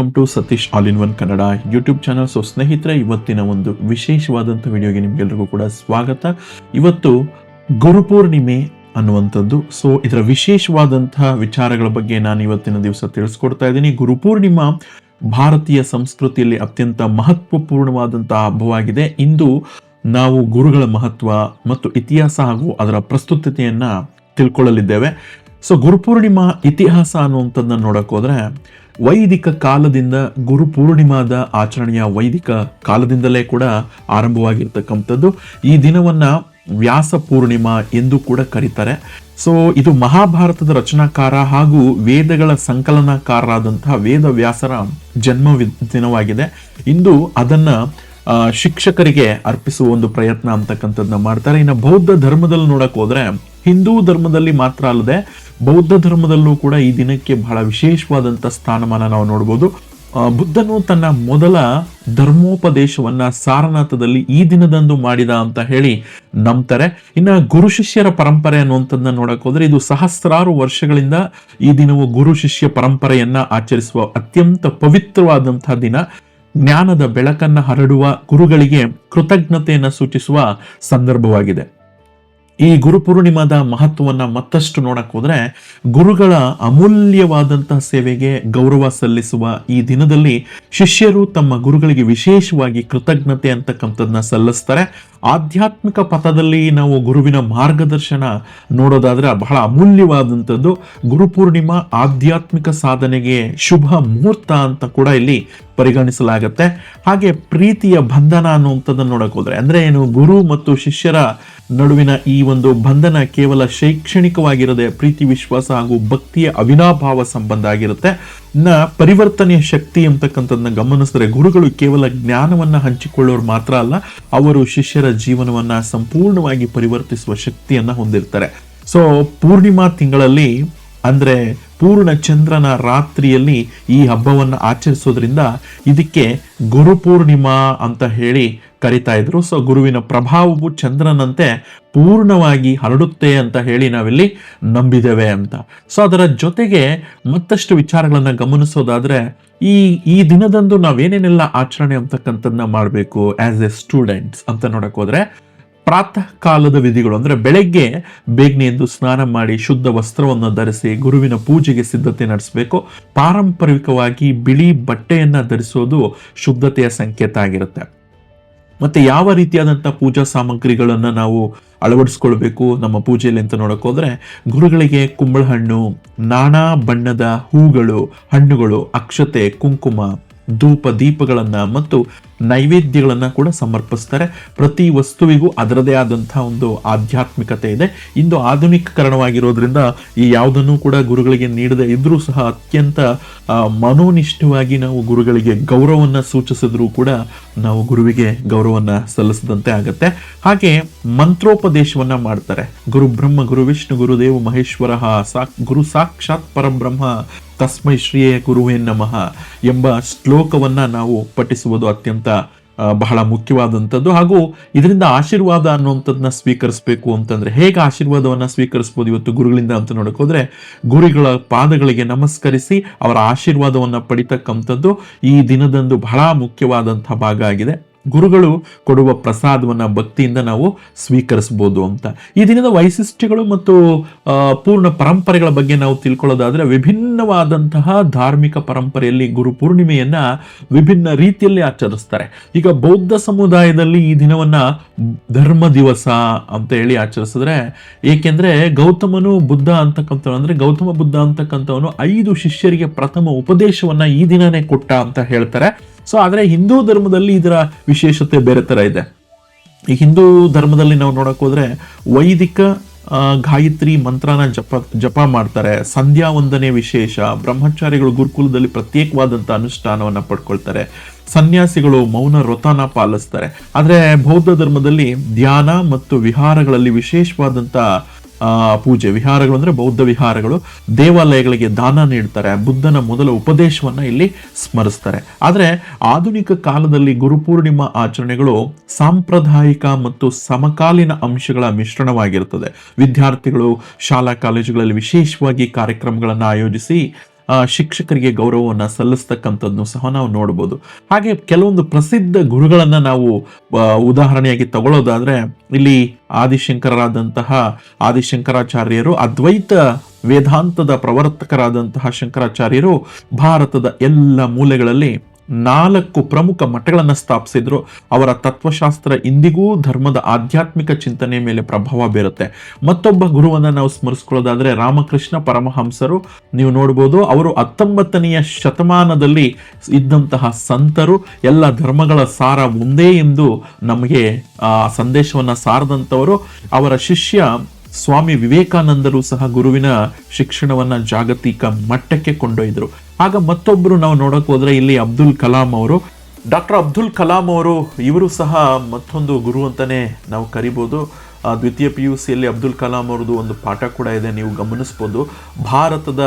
Welcome to Satish all in one Kannada YouTube channel so ಸ್ನೇಹಿತರೆ, ಇವತ್ತಿನ ಒಂದು ವಿಶೇಷವಾದಂಥ ವಿಡಿಯೋಗೆ ನಿಮ್ಗೆಲ್ರಿಗೂ ಕೂಡ ಸ್ವಾಗತ. ಇವತ್ತು ಗುರುಪೂರ್ಣಿಮೆ ಅನ್ನುವಂಥದ್ದು. ಸೊ ಇದರ ವಿಶೇಷವಾದಂತಹ ವಿಚಾರಗಳ ಬಗ್ಗೆ ನಾನು ಇವತ್ತಿನ ದಿವಸ ತಿಳಿಸ್ಕೊಡ್ತಾ ಇದ್ದೀನಿ. ಗುರುಪೂರ್ಣಿಮಾ ಭಾರತೀಯ ಸಂಸ್ಕೃತಿಯಲ್ಲಿ ಅತ್ಯಂತ ಮಹತ್ವಪೂರ್ಣವಾದಂತಹ ಹಬ್ಬವಾಗಿದೆ. ಇಂದು ನಾವು ಗುರುಗಳ ಮಹತ್ವ ಮತ್ತು ಇತಿಹಾಸ ಹಾಗೂ ಅದರ ಪ್ರಸ್ತುತತೆಯನ್ನು ತಿಳ್ಕೊಳ್ಳಲಿದ್ದೇವೆ. ಸೊ ಗುರುಪೂರ್ಣಿಮಾ ಇತಿಹಾಸ ಅನ್ನುವಂಥದ್ದನ್ನ ನೋಡಕ್ ಹೋದ್ರೆ ವೈದಿಕ ಕಾಲದಿಂದ ಗುರು ಪೂರ್ಣಿಮಾದ ಆಚರಣೆಯ ವೈದಿಕ ಕಾಲದಿಂದಲೇ ಕೂಡ ಆರಂಭವಾಗಿರ್ತಕ್ಕಂಥದ್ದು. ಈ ದಿನವನ್ನ ವ್ಯಾಸ ಪೂರ್ಣಿಮಾ ಎಂದು ಕೂಡ ಕರೀತಾರೆ. ಸೊ ಇದು ಮಹಾಭಾರತದ ರಚನಾಕಾರ ಹಾಗೂ ವೇದಗಳ ಸಂಕಲನಕಾರರಾದಂತಹ ವೇದ ವ್ಯಾಸರ ಜನ್ಮ ದಿನವಾಗಿದೆ. ಇಂದು ಅದನ್ನ ಶಿಕ್ಷಕರಿಗೆ ಅರ್ಪಿಸುವ ಒಂದು ಪ್ರಯತ್ನ ಅಂತಕ್ಕಂಥದ್ದನ್ನ ಮಾಡ್ತಾರೆ. ಇನ್ನು ಬೌದ್ಧ ಧರ್ಮದಲ್ಲಿ ನೋಡಕ್ ಹೋದ್ರೆ ಹಿಂದೂ ಧರ್ಮದಲ್ಲಿ ಮಾತ್ರ ಅಲ್ಲದೆ ಬೌದ್ಧ ಧರ್ಮದಲ್ಲೂ ಕೂಡ ಈ ದಿನಕ್ಕೆ ಬಹಳ ವಿಶೇಷವಾದಂಥ ಸ್ಥಾನಮಾನ ನಾವು ನೋಡ್ಬೋದು. ಬುದ್ಧನು ತನ್ನ ಮೊದಲ ಧರ್ಮೋಪದೇಶವನ್ನ ಸಾರನಾಥದಲ್ಲಿ ಈ ದಿನದಂದು ಮಾಡಿದ ಅಂತ ಹೇಳಿ ನಂಬ್ತಾರೆ. ಇನ್ನ ಗುರು ಶಿಷ್ಯರ ಪರಂಪರೆ ಅನ್ನುವಂಥದ್ದನ್ನ ನೋಡಕ್ ಹೋದ್ರೆ ಇದು ಸಹಸ್ರಾರು ವರ್ಷಗಳಿಂದ ಈ ದಿನವು ಗುರು ಶಿಷ್ಯ ಪರಂಪರೆಯನ್ನ ಆಚರಿಸುವ ಅತ್ಯಂತ ಪವಿತ್ರವಾದಂತಹ ದಿನ. ಜ್ಞಾನದ ಬೆಳಕನ್ನ ಹರಡುವ ಗುರುಗಳಿಗೆ ಕೃತಜ್ಞತೆಯನ್ನು ಸೂಚಿಸುವ ಸಂದರ್ಭವಾಗಿದೆ. ಈ ಗುರುಪೂರ್ಣಿಮಾದ ಮಹತ್ವವನ್ನು ಮತ್ತಷ್ಟು ನೋಡಕ್ಕೆ ಹೋದರೆ ಗುರುಗಳ ಅಮೂಲ್ಯವಾದಂತಹ ಸೇವೆಗೆ ಗೌರವ ಸಲ್ಲಿಸುವ ಈ ದಿನದಲ್ಲಿ ಶಿಷ್ಯರು ತಮ್ಮ ಗುರುಗಳಿಗೆ ವಿಶೇಷವಾಗಿ ಕೃತಜ್ಞತೆ ಅಂತಕ್ಕಂಥದ್ದನ್ನ ಸಲ್ಲಿಸ್ತಾರೆ. ಆಧ್ಯಾತ್ಮಿಕ ಪಥದಲ್ಲಿ ನಾವು ಗುರುವಿನ ಮಾರ್ಗದರ್ಶನ ನೋಡೋದಾದ್ರೆ ಬಹಳ ಅಮೂಲ್ಯವಾದಂಥದ್ದು. ಗುರುಪೂರ್ಣಿಮಾ ಆಧ್ಯಾತ್ಮಿಕ ಸಾಧನೆಗೆ ಶುಭ ಮುಹೂರ್ತ ಅಂತ ಕೂಡ ಇಲ್ಲಿ ಪರಿಗಣಿಸಲಾಗತ್ತೆ. ಹಾಗೆ ಪ್ರೀತಿಯ ಬಂಧನ ಅನ್ನುವಂಥದ್ದನ್ನು ನೋಡಕ್ ಹೋದ್ರೆ, ಅಂದ್ರೆ ಏನು, ಗುರು ಮತ್ತು ಶಿಷ್ಯರ ನಡುವಿನ ಈ ಒಂದು ಬಂಧನ ಕೇವಲ ಶೈಕ್ಷಣಿಕವಾಗಿರದೆ ಪ್ರೀತಿ, ವಿಶ್ವಾಸ ಹಾಗೂ ಭಕ್ತಿಯ ಅವಿನಾಭಾವ ಸಂಬಂಧ ಆಗಿರುತ್ತೆ. ನ ಪರಿವರ್ತನೆಯ ಶಕ್ತಿ ಅಂತಕ್ಕಂಥದ್ದನ್ನ ಗಮನಿಸಿದ್ರೆ, ಗುರುಗಳು ಕೇವಲ ಜ್ಞಾನವನ್ನ ಹಂಚಿಕೊಳ್ಳೋರು ಮಾತ್ರ ಅಲ್ಲ, ಅವರು ಶಿಷ್ಯರ ಜೀವನವನ್ನ ಸಂಪೂರ್ಣವಾಗಿ ಪರಿವರ್ತಿಸುವ ಶಕ್ತಿಯನ್ನ ಹೊಂದಿರ್ತಾರೆ. ಸೊ ಪೂರ್ಣಿಮಾ ತಿಂಗಳಲ್ಲಿ ಅಂದ್ರೆ ಪೂರ್ಣ ಚಂದ್ರನ ರಾತ್ರಿಯಲ್ಲಿ ಈ ಹಬ್ಬವನ್ನು ಆಚರಿಸೋದ್ರಿಂದ ಇದಕ್ಕೆ ಗುರು ಪೂರ್ಣಿಮಾ ಅಂತ ಹೇಳಿ ಕರಿತಾ ಇದ್ರು. ಸೊ ಗುರುವಿನ ಪ್ರಭಾವವು ಚಂದ್ರನಂತೆ ಪೂರ್ಣವಾಗಿ ಹರಡುತ್ತೆ ಅಂತ ಹೇಳಿ ನಾವಿಲ್ಲಿ ನಂಬಿದ್ದೇವೆ ಅಂತ. ಸೊ ಅದರ ಜೊತೆಗೆ ಮತ್ತಷ್ಟು ವಿಚಾರಗಳನ್ನು ಗಮನಿಸೋದಾದರೆ ಈ ಈ ದಿನದಂದು ನಾವೇನೇನೆಲ್ಲ ಆಚರಣೆ ಅಂತಕ್ಕಂಥದ್ದನ್ನ ಮಾಡಬೇಕು ಆ್ಯಸ್ ಎ ಸ್ಟೂಡೆಂಟ್ಸ್ ಅಂತ ನೋಡಕ್ ಹೋದ್ರೆ ಪ್ರಾತಃ ಕಾಲದ ವಿಧಿಗಳು ಅಂದ್ರೆ ಬೆಳಗ್ಗೆ ಬೇಗನೆ ಎದ್ದು ಸ್ನಾನ ಮಾಡಿ ಶುದ್ಧ ವಸ್ತ್ರವನ್ನು ಧರಿಸಿ ಗುರುವಿನ ಪೂಜೆಗೆ ಸಿದ್ಧತೆ ನಡೆಸಬೇಕು. ಪಾರಂಪರಿಕವಾಗಿ ಬಿಳಿ ಬಟ್ಟೆಯನ್ನ ಧರಿಸೋದು ಶುದ್ಧತೆಯ ಸಂಕೇತ ಆಗಿರುತ್ತೆ. ಮತ್ತೆ ಯಾವ ರೀತಿಯಾದಂಥ ಪೂಜಾ ಸಾಮಗ್ರಿಗಳನ್ನ ನಾವು ಅಳವಡಿಸ್ಕೊಳ್ಬೇಕು ನಮ್ಮ ಪೂಜೆಯಲ್ಲಿ ಅಂತ ನೋಡೋಕ್ಕೋದ್ರೆ ಗುರುಗಳಿಗೆ ಕುಂಬಳಹಣ್ಣು, ನಾನಾ ಬಣ್ಣದ ಹೂಗಳು, ಹಣ್ಣುಗಳು, ಅಕ್ಷತೆ, ಕುಂಕುಮ, ಧೂಪ, ದೀಪಗಳನ್ನು ಮತ್ತು ನೈವೇದ್ಯಗಳನ್ನ ಕೂಡ ಸಮರ್ಪಿಸ್ತಾರೆ. ಪ್ರತಿ ವಸ್ತುವಿಗೂ ಅದರದೇ ಆದಂಥ ಒಂದು ಆಧ್ಯಾತ್ಮಿಕತೆ ಇದೆ. ಇಂದು ಆಧುನಿಕೀಕರಣವಾಗಿರೋದ್ರಿಂದ ಈ ಯಾವುದನ್ನು ಕೂಡ ಗುರುಗಳಿಗೆ ನೀಡದೆ ಇದ್ದರೂ ಸಹ ಅತ್ಯಂತ ಮನೋನಿಷ್ಠವಾಗಿ ನಾವು ಗುರುಗಳಿಗೆ ಗೌರವವನ್ನು ಸೂಚಿಸಿದ್ರೂ ಕೂಡ ನಾವು ಗುರುವಿಗೆ ಗೌರವವನ್ನು ಸಲ್ಲಿಸದಂತೆ ಆಗುತ್ತೆ. ಹಾಗೆ ಮಂತ್ರೋಪದೇಶವನ್ನು ಮಾಡ್ತಾರೆ. ಗುರು ಬ್ರಹ್ಮ, ಗುರು ವಿಷ್ಣು ಗುರುದೇವ ಮಹೇಶ್ವರ ಸಾಕ್, ಗುರು ಸಾಕ್ಷಾತ್ ಪರಬ್ರಹ್ಮ ತಸ್ಮೈ ಶ್ರೀಯೇ ಗುರುವೇ ನಮಃ ಎಂಬ ಶ್ಲೋಕವನ್ನು ನಾವು ಪಠಿಸುವುದು ಅತ್ಯಂತ ಬಹಳ ಮುಖ್ಯವಾದಂಥದ್ದು. ಹಾಗೂ ಇದರಿಂದ ಆಶೀರ್ವಾದ ಅನ್ನುವಂಥದ್ದನ್ನ ಸ್ವೀಕರಿಸಬೇಕು ಅಂತಂದರೆ, ಹೇಗೆ ಆಶೀರ್ವಾದವನ್ನು ಸ್ವೀಕರಿಸ್ಬೋದು ಇವತ್ತು ಗುರುಗಳಿಂದ ಅಂತ ನೋಡೋಕ್ಕೋದ್ರೆ ಗುರುಗಳ ಪಾದಗಳಿಗೆ ನಮಸ್ಕರಿಸಿ ಅವರ ಆಶೀರ್ವಾದವನ್ನು ಪಡಿತಕ್ಕಂಥದ್ದು ಈ ದಿನದಂದು ಬಹಳ ಮುಖ್ಯವಾದಂಥ ಭಾಗ ಆಗಿದೆ. ಗುರುಗಳು ಕೊಡುವ ಪ್ರಸಾದವನ್ನು ಭಕ್ತಿಯಿಂದ ನಾವು ಸ್ವೀಕರಿಸ್ಬೋದು ಅಂತ. ಈ ದಿನದ ವೈಶಿಷ್ಟ್ಯಗಳು ಮತ್ತು ಪೂರ್ಣ ಪರಂಪರೆಗಳ ಬಗ್ಗೆ ನಾವು ತಿಳ್ಕೊಳ್ಳೋದಾದರೆ ವಿಭಿನ್ನವಾದಂತಹ ಧಾರ್ಮಿಕ ಪರಂಪರೆಯಲ್ಲಿ ಗುರು ಪೂರ್ಣಿಮೆಯನ್ನು ವಿಭಿನ್ನ ರೀತಿಯಲ್ಲಿ ಆಚರಿಸ್ತಾರೆ. ಈಗ ಬೌದ್ಧ ಸಮುದಾಯದಲ್ಲಿ ಈ ದಿನವನ್ನು ಧರ್ಮ ದಿವಸ ಅಂತ ಹೇಳಿ ಆಚರಿಸಿದ್ರೆ ಏಕೆಂದರೆ ಗೌತಮನು ಬುದ್ಧ ಅಂತಕ್ಕಂಥವನು, ಅಂದರೆ ಗೌತಮ ಬುದ್ಧ ಅಂತಕ್ಕಂಥವನು ಐದು ಶಿಷ್ಯರಿಗೆ ಪ್ರಥಮ ಉಪದೇಶವನ್ನು ಈ ದಿನನೇ ಕೊಟ್ಟ ಅಂತ ಹೇಳ್ತಾರೆ. ಸೊ ಆದರೆ ಹಿಂದೂ ಧರ್ಮದಲ್ಲಿ ಇದರ ವಿಶೇಷತೆ ಬೇರೆ ಥರ ಇದೆ. ಈ ಹಿಂದೂ ಧರ್ಮದಲ್ಲಿ ನಾವು ನೋಡಕ್ ಹೋದರೆ ವೈದಿಕ ಗಾಯತ್ರಿ ಮಂತ್ರನ ಜಪ ಜಪ ಮಾಡ್ತಾರೆ. ಸಂಧ್ಯಾ ವಂದನೆ ವಿಶೇಷ. ಬ್ರಹ್ಮಚಾರಿಗಳು ಗುರುಕುಲದಲ್ಲಿ ಪ್ರತ್ಯೇಕವಾದಂಥ ಅನುಷ್ಠಾನವನ್ನು ಪಡ್ಕೊಳ್ತಾರೆ. ಸನ್ಯಾಸಿಗಳು ಮೌನ ವ್ರತನ ಪಾಲಿಸ್ತಾರೆ. ಆದರೆ ಬೌದ್ಧ ಧರ್ಮದಲ್ಲಿ ಧ್ಯಾನ ಮತ್ತು ವಿಹಾರಗಳಲ್ಲಿ ವಿಶೇಷವಾದಂಥ ಪೂಜೆ ವಿಹಾರಗಳು ಅಂದರೆ ಬೌದ್ಧ ವಿಹಾರಗಳು. ದೇವಾಲಯಗಳಿಗೆ ದಾನ ನೀಡ್ತಾರೆ. ಬುದ್ಧನ ಮೊದಲ ಉಪದೇಶವನ್ನು ಇಲ್ಲಿ ಸ್ಮರಿಸ್ತಾರೆ. ಆದರೆ ಆಧುನಿಕ ಕಾಲದಲ್ಲಿ ಗುರುಪೂರ್ಣಿಮಾ ಆಚರಣೆಗಳು ಸಾಂಪ್ರದಾಯಿಕ ಮತ್ತು ಸಮಕಾಲೀನ ಅಂಶಗಳ ಮಿಶ್ರಣವಾಗಿರುತ್ತದೆ ವಿದ್ಯಾರ್ಥಿಗಳು ಶಾಲಾ ಕಾಲೇಜುಗಳಲ್ಲಿ ವಿಶೇಷವಾಗಿ ಕಾರ್ಯಕ್ರಮಗಳನ್ನು ಆಯೋಜಿಸಿ ಶಿಕ್ಷಕರಿಗೆ ಗೌರವವನ್ನು ಸಲ್ಲಿಸ್ತಕ್ಕಂಥದ್ದನ್ನು ಸಹ ನಾವು ನೋಡ್ಬೋದು. ಹಾಗೆ ಕೆಲವೊಂದು ಪ್ರಸಿದ್ಧ ಗುರುಗಳನ್ನು ನಾವು ಉದಾಹರಣೆಯಾಗಿ ತಗೊಳ್ಳೋದಾದರೆ ಇಲ್ಲಿ ಆದಿಶಂಕರರಾದಂತಹ ಆದಿಶಂಕರಾಚಾರ್ಯರು, ಅದ್ವೈತ ವೇದಾಂತದ ಪ್ರವರ್ತಕರಾದಂತಹ ಶಂಕರಾಚಾರ್ಯರು ಭಾರತದ ಎಲ್ಲ ಮೂಲೆಗಳಲ್ಲಿ ನಾಲ್ಕು ಪ್ರಮುಖ ಮಠಗಳನ್ನು ಸ್ಥಾಪಿಸಿದ್ರು. ಅವರ ತತ್ವಶಾಸ್ತ್ರ ಇಂದಿಗೂ ಧರ್ಮದ ಆಧ್ಯಾತ್ಮಿಕ ಚಿಂತನೆ ಮೇಲೆ ಪ್ರಭಾವ ಬೀರುತ್ತೆ. ಮತ್ತೊಬ್ಬ ಗುರುವನ್ನ ನಾವು ಸ್ಮರಿಸ್ಕೊಳ್ಳೋದಾದರೆ ರಾಮಕೃಷ್ಣ ಪರಮಹಂಸರು. ನೀವು ನೋಡ್ಬೋದು, ಅವರು ಹತ್ತೊಂಬತ್ತನೆಯ ಶತಮಾನದಲ್ಲಿ ಇದ್ದಂತಹ ಸಂತರು. ಎಲ್ಲ ಧರ್ಮಗಳ ಸಾರ ಒಂದೇ ಎಂದು ನಮಗೆ ಸಂದೇಶವನ್ನ ಸಾರದಂತವರು ಅವರ ಶಿಷ್ಯ ಸ್ವಾಮಿ ವಿವೇಕಾನಂದರು ಸಹ ಗುರುವಿನ ಶಿಕ್ಷಣವನ್ನ ಜಾಗತಿಕ ಮಟ್ಟಕ್ಕೆ ಕೊಂಡೊಯ್ದರು. ಆಗ ಮತ್ತೊಬ್ಬರು ನಾವು ನೋಡಕ್ ಹೋದ್ರೆ ಇಲ್ಲಿ ಅಬ್ದುಲ್ ಕಲಾಂ ಅವರು. ಡಾಕ್ಟರ್ ಅಬ್ದುಲ್ ಕಲಾಂ ಅವರು, ಇವರು ಸಹ ಮತ್ತೊಂದು ಗುರು ಅಂತಲೇ ನಾವು ಕರಿಬೋದು. ದ್ವಿತೀಯ ಪಿ ಯು ಸಿಯಲ್ಲಿ ಅಬ್ದುಲ್ ಕಲಾಂ ಅವ್ರದ್ದು ಒಂದು ಪಾಠ ಕೂಡ ಇದೆ, ನೀವು ಗಮನಿಸ್ಬೋದು. ಭಾರತದ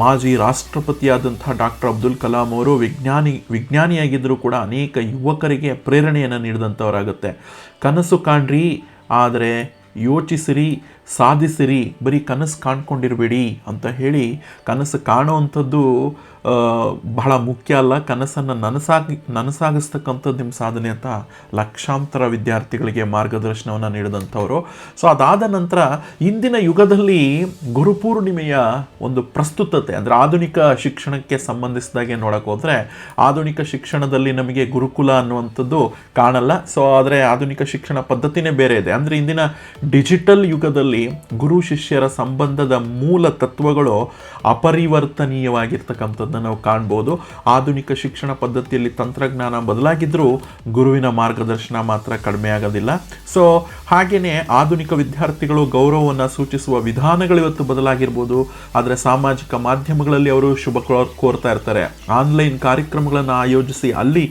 ಮಾಜಿ ರಾಷ್ಟ್ರಪತಿಯಾದಂಥ ಡಾಕ್ಟರ್ ಅಬ್ದುಲ್ ಕಲಾಂ ಅವರು ವಿಜ್ಞಾನಿ ವಿಜ್ಞಾನಿಯಾಗಿದ್ದರೂ ಕೂಡ ಅನೇಕ ಯುವಕರಿಗೆ ಪ್ರೇರಣೆಯನ್ನು ನೀಡಿದಂಥವರಾಗುತ್ತೆ. ಕನಸು ಕಾಣ್ರಿ, ಆದರೆ யோசிசிறி ಸಾಧಿಸಿರಿ, ಬರೀ ಕನಸು ಕಾಣ್ಕೊಂಡಿರಬೇಡಿ ಅಂತ ಹೇಳಿ ಕನಸು ಕಾಣುವಂಥದ್ದು ಬಹಳ ಮುಖ್ಯ ಅಲ್ಲ. ಕನಸನ್ನು ನನಸಾಗಿ, ನನಸಾಗಿಸ್ತಕ್ಕಂಥದ್ದು ನಿಮ್ಮ ಸಾಧನೆ ಅಂತ ಲಕ್ಷಾಂತರ ವಿದ್ಯಾರ್ಥಿಗಳಿಗೆ ಮಾರ್ಗದರ್ಶನವನ್ನು ನೀಡಿದಂಥವರು. ಸೊ ಅದಾದ ನಂತರ ಇಂದಿನ ಯುಗದಲ್ಲಿ ಗುರುಪೂರ್ಣಿಮೆಯ ಒಂದು ಪ್ರಸ್ತುತತೆ, ಅಂದರೆ ಆಧುನಿಕ ಶಿಕ್ಷಣಕ್ಕೆ ಸಂಬಂಧಿಸಿದಾಗೆ ನೋಡಕ್ಕೆ ಹೋದರೆ ಆಧುನಿಕ ಶಿಕ್ಷಣದಲ್ಲಿ ನಮಗೆ ಗುರುಕುಲ ಅನ್ನುವಂಥದ್ದು ಕಾಣಲ್ಲ. ಸೊ ಆದರೆ ಆಧುನಿಕ ಶಿಕ್ಷಣ ಪದ್ಧತಿನೇ ಬೇರೆ ಇದೆ. ಅಂದರೆ ಇಂದಿನ ಡಿಜಿಟಲ್ ಯುಗದಲ್ಲಿ ಗುರು ಶಿಷ್ಯರ ಸಂಬಂಧದ ಮೂಲ ತತ್ವಗಳು ಅಪರಿವರ್ತನೀಯವಾಗಿರ್ತಕ್ಕಂಥದ್ದನ್ನು ನಾವು ಕಾಣ್ಬೋದು. ಆಧುನಿಕ ಶಿಕ್ಷಣ ಪದ್ಧತಿಯಲ್ಲಿ ತಂತ್ರಜ್ಞಾನ ಬದಲಾಗಿದ್ದರೂ ಗುರುವಿನ ಮಾರ್ಗದರ್ಶನ ಮಾತ್ರ ಕಡಿಮೆ ಆಗೋದಿಲ್ಲ. ಸೊ ಹಾಗೆಯೇ ಆಧುನಿಕ ವಿದ್ಯಾರ್ಥಿಗಳು ಗೌರವವನ್ನು ಸೂಚಿಸುವ ವಿಧಾನಗಳು ಇವತ್ತು ಬದಲಾಗಿರ್ಬೋದು. ಆದರೆ ಸಾಮಾಜಿಕ ಮಾಧ್ಯಮಗಳಲ್ಲಿ ಅವರು ಶುಭ ಕೋರ್ತಾ ಇರ್ತಾರೆ. ಆನ್ಲೈನ್ ಕಾರ್ಯಕ್ರಮಗಳನ್ನು ಆಯೋಜಿಸಿ ಅಲ್ಲಿ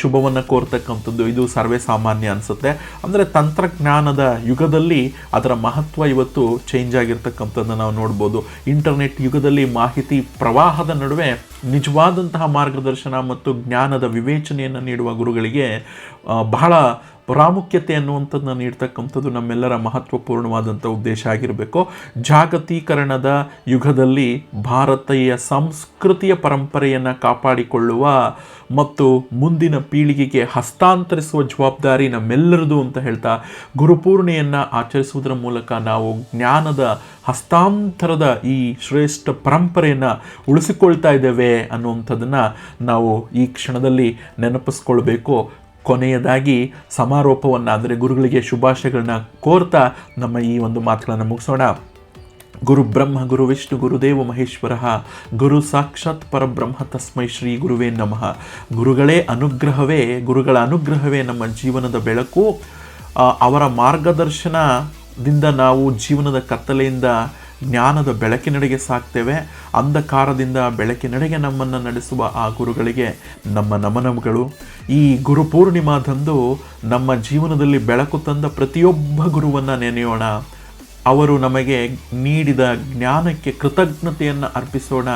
ಶುಭವನ್ನು ಕೋರ್ತಕ್ಕಂಥದ್ದು ಇದು ಸರ್ವೇ ಸಾಮಾನ್ಯ ಅನಿಸುತ್ತೆ. ಅಂದರೆ ತಂತ್ರಜ್ಞಾನದ ಯುಗದಲ್ಲಿ ಅದರ ಮಹತ್ವ ಇವತ್ತು ಚೇಂಜ್ ಆಗಿರ್ತಕ್ಕಂಥದ್ದನ್ನು ನಾವು ನೋಡ್ಬೋದು. ಇಂಟರ್ನೆಟ್ ಯುಗದಲ್ಲಿ ಮಾಹಿತಿ ಪ್ರವಾಹದ ನಡುವೆ ನಿಜವಾದಂತಹ ಮಾರ್ಗದರ್ಶನ ಮತ್ತು ಜ್ಞಾನದ ವಿವೇಚನೆಯನ್ನು ನೀಡುವ ಗುರುಗಳಿಗೆ ಬಹಳ ಪ್ರಾಮುಖ್ಯತೆ ಅನ್ನುವಂಥದ್ದನ್ನ ನೀಡ್ತಕ್ಕಂಥದ್ದು ನಮ್ಮೆಲ್ಲರ ಮಹತ್ವಪೂರ್ಣವಾದಂಥ ಉದ್ದೇಶ ಆಗಿರಬೇಕು. ಜಾಗತೀಕರಣದ ಯುಗದಲ್ಲಿ ಭಾರತೀಯ ಸಂಸ್ಕೃತಿಯ ಪರಂಪರೆಯನ್ನು ಕಾಪಾಡಿಕೊಳ್ಳುವ ಮತ್ತು ಮುಂದಿನ ಪೀಳಿಗೆಗೆ ಹಸ್ತಾಂತರಿಸುವ ಜವಾಬ್ದಾರಿ ನಮ್ಮೆಲ್ಲರದು ಅಂತ ಹೇಳ್ತಾ ಗುರುಪೂರ್ಣೆಯನ್ನು ಆಚರಿಸುವುದರ ಮೂಲಕ ನಾವು ಜ್ಞಾನದ ಹಸ್ತಾಂತರದ ಈ ಶ್ರೇಷ್ಠ ಪರಂಪರೆಯನ್ನು ಉಳಿಸಿಕೊಳ್ತಾ ಇದ್ದೇವೆ ಅನ್ನುವಂಥದ್ದನ್ನು ನಾವು ಈ ಕ್ಷಣದಲ್ಲಿ ನೆನಪಿಸ್ಕೊಳ್ಬೇಕು. ಕೊನೆಯದಾಗಿ ಸಮಾರೋಪವನ್ನು, ಅಂದರೆ ಗುರುಗಳಿಗೆ ಶುಭಾಶಯಗಳನ್ನ ಕೋರ್ತಾ ನಮ್ಮ ಈ ಒಂದು ಮಾತುಗಳನ್ನು ಮುಗಿಸೋಣ. ಗುರು ಬ್ರಹ್ಮ, ಗುರು ವಿಷ್ಣು ಗುರುದೇವ ಮಹೇಶ್ವರ, ಗುರು ಸಾಕ್ಷಾತ್ ಪರಬ್ರಹ್ಮ ತಸ್ಮೈ ಶ್ರೀ ಗುರುವೇ ನಮಃ. ಗುರುಗಳೇ ಅನುಗ್ರಹವೇ, ಗುರುಗಳ ಅನುಗ್ರಹವೇ ನಮ್ಮ ಜೀವನದ ಬೆಳಕು. ಅವರ ಮಾರ್ಗದರ್ಶನದಿಂದ ನಾವು ಜೀವನದ ಕತ್ತಲೆಯಿಂದ ಜ್ಞಾನದ ಬೆಳಕಿನಡೆಗೆ ಸಾಕ್ತೇವೆ. ಅಂಧಕಾರದಿಂದ ಬೆಳಕಿನಡೆಗೆ ನಮ್ಮನ್ನು ನಡೆಸುವ ಆ ಗುರುಗಳಿಗೆ ನಮ್ಮ ನಮನಗಳು. ಈ ಗುರು ಪೂರ್ಣಿಮಾದಂದು ನಮ್ಮ ಜೀವನದಲ್ಲಿ ಬೆಳಕು ತಂದ ಪ್ರತಿಯೊಬ್ಬ ಗುರುವನ್ನು ನೆನೆಯೋಣ. ಅವರು ನಮಗೆ ನೀಡಿದ ಜ್ಞಾನಕ್ಕೆ ಕೃತಜ್ಞತೆಯನ್ನು ಅರ್ಪಿಸೋಣ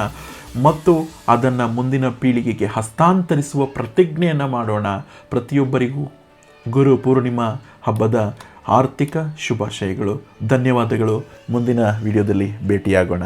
ಮತ್ತು ಅದನ್ನು ಮುಂದಿನ ಪೀಳಿಗೆಗೆ ಹಸ್ತಾಂತರಿಸುವ ಪ್ರತಿಜ್ಞೆಯನ್ನು ಮಾಡೋಣ. ಪ್ರತಿಯೊಬ್ಬರಿಗೂ ಗುರು ಪೂರ್ಣಿಮಾ ಹಬ್ಬದ ಆರ್ಥಿಕ ಶುಭಾಶಯಗಳು. ಧನ್ಯವಾದಗಳು. ಮುಂದಿನ ವಿಡಿಯೋದಲ್ಲಿ ಭೇಟಿಯಾಗೋಣ.